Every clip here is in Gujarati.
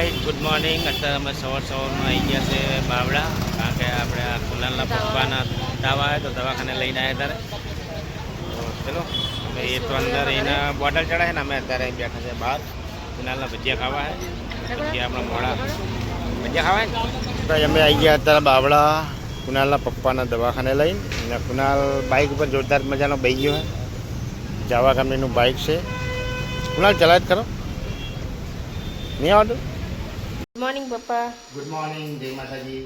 ગુડ મોર્નિંગ અત્યારે અમે સવાર સવારમાં આવી ગયા છે બાવડા કારણ કે આપણે આ કુલાલના પપ્પાના દાવા આવે તો દવાખાને લઈને આવ્યા ત્યારે. તો ચલો અમે એ તો અંદર એના બોટલ ચડાવે ને અમે અત્યારે અહીં બેઠા છે બહાર. કુનાલના ભજીયા ખાવા છે. ભજીયા આપણા મોડા. ભજીયા ખાવા ને તો અમે આવી ગયા અત્યારે બાવડા કુનાલના પપ્પાના દવાખાને લઈને. અને કુનાલ બાઇક ઉપર જોરદાર મજાનો બહી ગયો છે. જાવા કંપનીનું બાઇક છે. કુનાલ ચલાવ કરો. નહીં આવડતું મોર્નિંગ પપ્પા ગુડ મોર્નિંગ જય માતાજી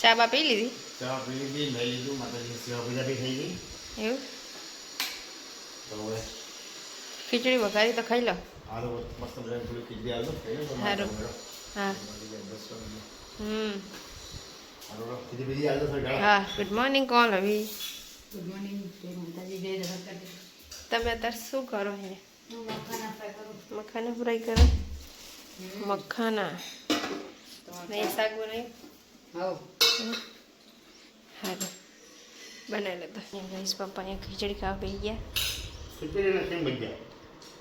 ચા બા પી લીધી ચા પી લીધી લઈ લીધું માતાજી સેવા પૂજા બી થઈ ગઈ એવું તો હવે ખીચડી વઘારી તો ખાઈ લો આલુ મસ્ત મજાની થોડી ખીચડી આલુ ખાઈ લો તો સારું. હા હમ ખીચડી બીજી આલુ થોડી ઢાળો. હા ગુડ મોર્નિંગ કોણ રવિ ગુડ મોર્નિંગ જય માતાજી જય જગત તમે અત્યારે શું કરો હે હું મખાના ફ્રાય કરું મખાના ફ્રાય કરો મખાના નહીં શાક બનાવી હવ સારું બનાવી લેતો. ગઈશ પપ્પા અહીંયા ખીચડી ખાવા બેસી ગયા?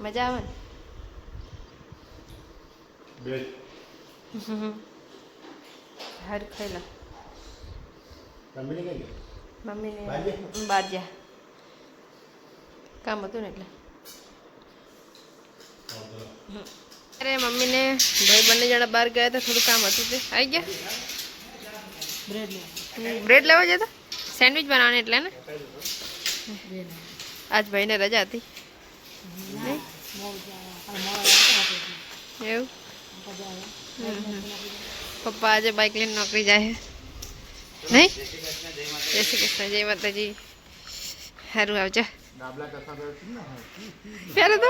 મજા આવે? ને? હારું ખાઈ લો? મમ્મીને બહાર જા કામ હતું ને એટલે. અરે મમ્મીને ભાઈ બંને જણા બહાર ગયા હતા થોડું કામ હતું તે આવી ગયા બ્રેડ લે હમ, બ્રેડ લેવા જતા સેન્ડવિચ બનાવવાની એટલે ને બ્રેડ આજ ભાઈને રજા હતી નહીં? એવું હમ, હમ. પપ્પા આજે બાઇક લઈને નોકરી જાય છે નહીં જય શ્રી કૃષ્ણ જય માતાજી સારું આવજો ડાબલા કથા તો છે ને? પહેલો તો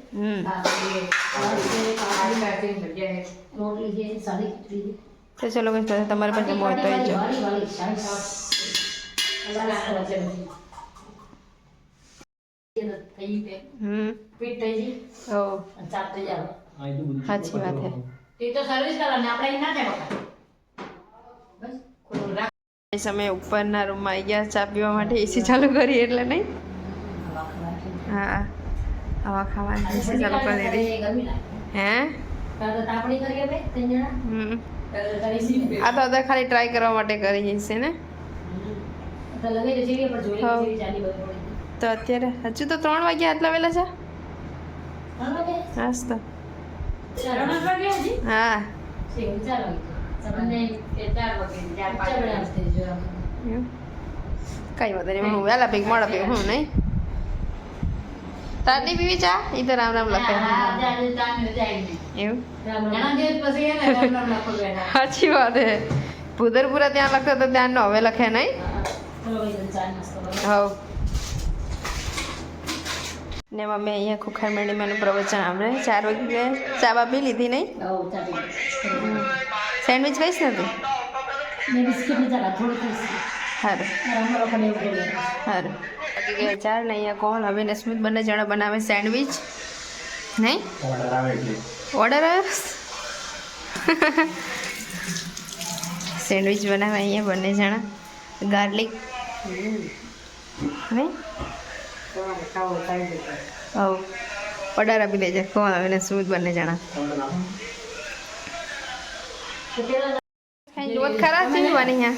તો ચલો ગઈશ બધા તમારે પણ જમવા હોય તો આવજો વાળી વાળી સારી સારી. થઈ ગઈ. હમ. પીટ થઈ ગઈ. ઓ. અને ચાપ થઈ જાય. સાચી વાત છે તે તો સર્વિસ કરવાની આપણે અહીં ના જાય બકા. બસ ખોટું રાખ. એ સમયે ઉપરના રૂમમાં આવી ગયા ચા પીવા માટે એસી ચાલુ કરી એટલે નહીં? હા. હવા ખાવાની એસી ચાલુ કરી દીધી હે. આ તો અત્યારે ખાલી ટ્રાય કરવા માટે કરી છે ને? તો અત્યારે હજુ તો ત્રણ વાગ્યા આટલા વહેલા છે? હાસ તો. ત્રણ વાગે હજી? હા. કઈ વાંધો નહીં હું વહેલા ભેગ મોડા ભેગ હું નહીં? તાર નહીં પીવી ચા એ તો રામ રામ લખે એવું સાચી વાત હે ભૂદરપુરા ત્યાં લખતો તો ત્યાં નો હવે લખે નહીં હવ ને મમ્મી અહીંયા ખુખાર મેળીમાંનું પ્રવચન આપણે ચાર વાગે ચા બા પી લીધી નહીં સેન્ડવિચ ખાઈશ ને તું સારું સારું બાકી ગયા ચાર ને અહીંયા કોણ? હવે ને સ્મિત બંને જણા બનાવે સેન્ડવિચ. નહીં? ઓર્ડર આવ્યો સેન્ડવિચ બનાવે અહીંયા બંને જણા. ગાર્લિક નહીં? હવ. ઓર્ડર આપી દેજે. કોણ? આવે ને સ્મિત બંને જણા. કઈ જોત ખરા છે અહીંયા.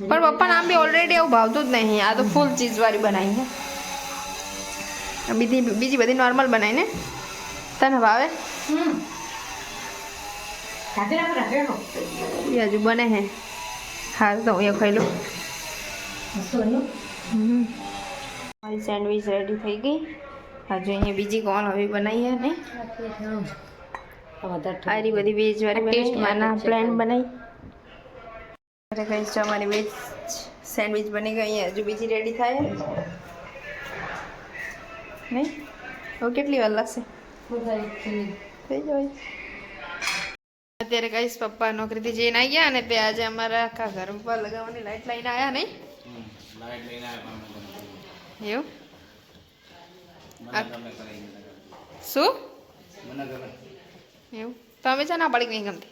પણ પપ્પાને આમ બી ઓલરેડી એવું ભાવતું જ નહીં આ તો ફૂલ ચીઝવાળી બનાવી છે બીજી બીજી બધી નોર્મલ બનાવી ને તને ભાવે હમ રાખે રાખે રાખે એ હજુ બને હે હાલ તો હું ખાઈ લઉં હમ. મારી સેન્ડવિચ રેડી થઈ ગઈ હજુ અહીંયા બીજી કોણ હવે બનાવી હે ને આરી બધી વેજ વાળી બનાવી આના પ્લેન બનાવી અરે કઈ છે અમારી વેજ સેન્ડવિચ બની ગઈ હજુ બીજી રેડી થાય. નહીં? હવે કેટલી વાર લાગશે? થઈ જાય. અત્યારે કઈશ પપ્પા નોકરીથી જઈને આવી ગયા અને તે આજે અમારા આખા ઘર ઉપર લગાવવાની લાઈટ લઈને આવ્યા નહીં? આવ્યા એવું શું? મને ગમે એવું તમે છે ના પાડી નહીં ગમતી.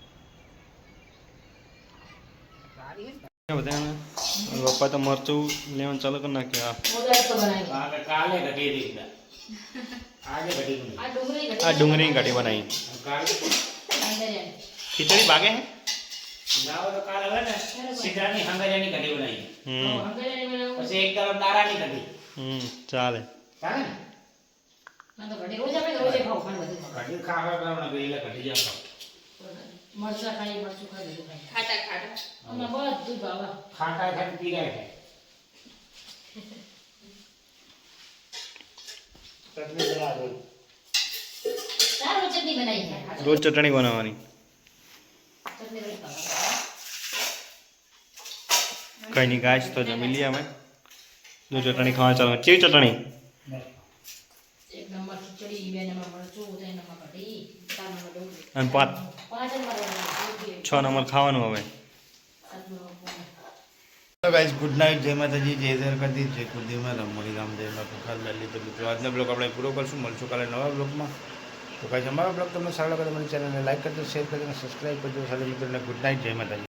પપ્પા તો મરચું લેવાનું ચાલુ કરી નાખ્યા કાલે ઘટી હતી આજે ઘટી ગઈ આ ડુંગળીની કઢી બનાવી કાલે ખીચડી ભાગે હે ના હોય તો કાલે હવે ને સીધાની હંગાજાની ઘટી બનાવી હમ પછી એક તરફ દારાની ઘટી હમ ચાલે ચાલે ને ઘટી ખાવા કરવા ગઈ એટલે ઘટી જાવ ખાટા ખાટા ખાટા ખાટ પીરાય છે ચટણી બના દો રોજ ચટણી બનાવવાની કઈ નહીં ગાય તો જમી લઈએ અમે જો ચટણી ખાવા ચાલો ચેવી ચટણી અને પાંચ. છ નંબર ખાવાનું હવે. ગાઈઝ ગુડ નાઇટ જય માતાજી, જય ઝર કરતી જય કુલદેવમાં રમણી રામ જય માં ખુખાલ લાલી. તો મિત્રો, આજનો બ્લોગ આપણે પૂરો કરશું. મળશું કાલે નવા બ્લોગમાં તો ગાઈઝ અમારો બ્લોગ તમને સારો લાગે તો મારી ચેનલને લાઈક કરજો શેર કરજો અને સબસ્ક્રાઈબ કરજો. સાથે મિત્રોને ગુડ નાઇટ જય માતાજી.